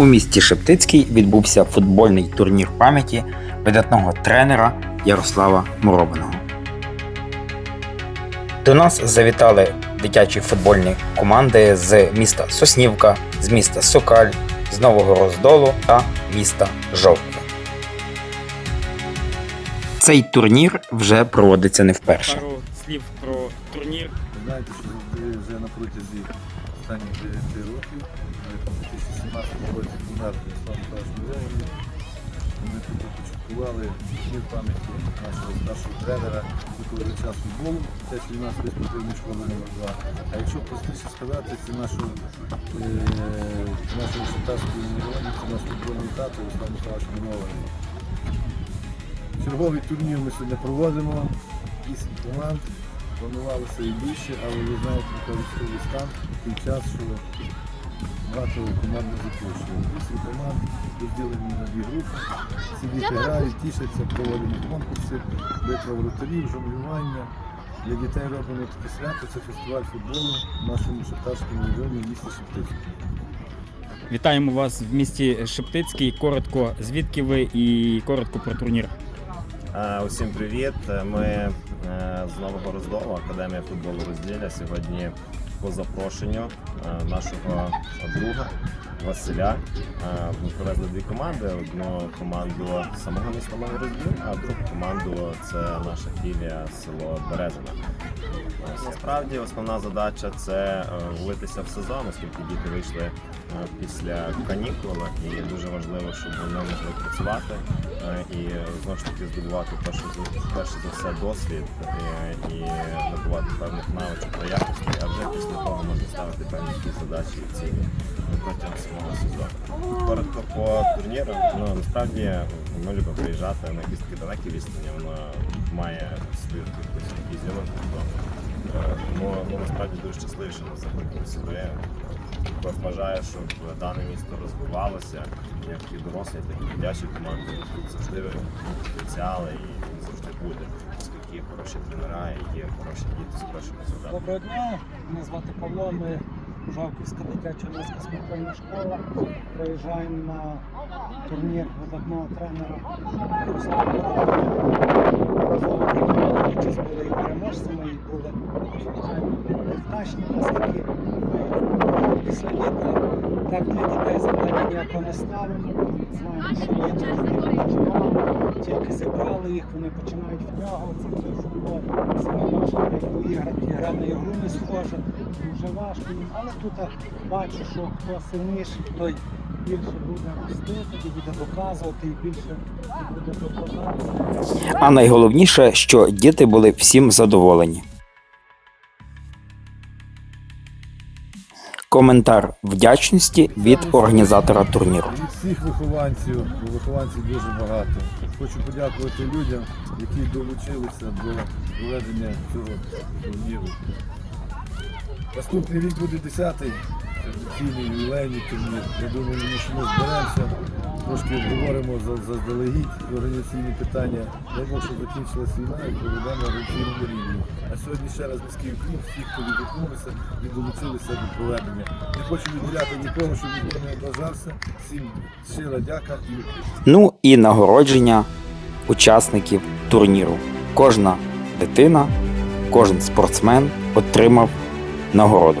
У місті Шептицький відбувся футбольний турнір пам'яті видатного тренера Ярослава Моробиного. До нас завітали дитячі футбольні команди з міста Соснівка, з міста Сокаль, з Нового Роздолу та міста Жовтне. Цей турнір вже проводиться не вперше. Пару слів про турнір. Знаєте, що ви вже на протязі останніх 9 років, в 2017 році помер Руслан Михайлович Миронів. Ми тут початкували днів пам'яті нашого старшого тренера викладача дитячої юнацької спортивної школи номер 2 А якщо простіше сказати, це нашого, е, шатарського Миронів, це наш футбольний тато Руслан Михайлович Миронів. Черговий турнір ми сьогодні проводимо. Вісім команд. Планувалося і більше, але ви знаєте, яка військовий стан, такий час, що багато команд не запрошує. Вісім команд розділені на дві групи. Ці діти грають, тішаться, проводимо конкурси, битва воротарів, жонглювання. Для дітей робимо таке свято, це фестиваль футболу в нашому шахтарському районі в місті Шептицький. Вітаємо вас в місті Шептицький. Коротко, звідки ви і коротко про турнір. Е, Усім привіт! Ми е, з Нового Роздолу, Академія футболу розділя. Сьогодні по запрошенню е, нашого друга Василя. Е, Ми привезли дві команди. Одну команду самого міста Новий а другу команду це наша філія село Березина. Насправді основна задача це е, влитися в сезон, оскільки діти вийшли після канікул, і дуже важливо, щоб вони могли працювати і знову ж таки здобувати перше, за- все досвід і набувати певних навичок та якостей, а вже після того можна ставити певні задачі і цілі протягом самого сезону. Коротко по турніру, ну насправді ми любимо приїжджати на якісь такі далекі відстані, воно має свою якусь ізюминку. Е, Тому ну, насправді дуже щасливі, що ми заходимо сюди. Хто бажає, щоб дане місто розвивалося, як і дорослі, так і дитячі команди. Завжди потенціал і завжди буде, є хороші тренера є хороші діти з першими результатами. Доброго дня, мене звати Павло. Ми Жовківська дитяча юнацька спортивна школа. Приїжджаємо на турнір видатного тренера Руслана Миронова. Участь були і переможцями, і були звичайно невдачні у нас такі. Ми Після літа так для дітей завдання ніякого не ставимо. Знаємо, що літо дітей починали, тільки зібрали їх, вони починають втягуватися в цей футбол. Саме важко як іграти, гра на ігру не схожа, дуже важко. їм. Але тут бачу, що хто сильніший, той більше буде рости, тоді буде доказувати і більше буде докладатися. А найголовніше, що діти були всім задоволені. Коментар вдячності від організатора турніру. Від всіх вихованців, бо вихованців дуже багато. Хочу подякувати людям, які долучилися до проведення цього турніру. Наступний рік буде 10-й традиційний ювілейний турнір. Я думаю, що ми зберемося, трошки обговоримо за- заздалегідь організаційні питання. Дай Бог, щоб закінчилась війна і проведемо офіційному рівні. Сьогодні ще раз низький вклін всіх, хто відгукнулися і долучилися до проведення. Не хочу відділяти нікого, щоб ніхто не ображався. Всім щира дяка і Ну і нагородження учасників турніру. Кожна дитина, кожен спортсмен отримав нагороду.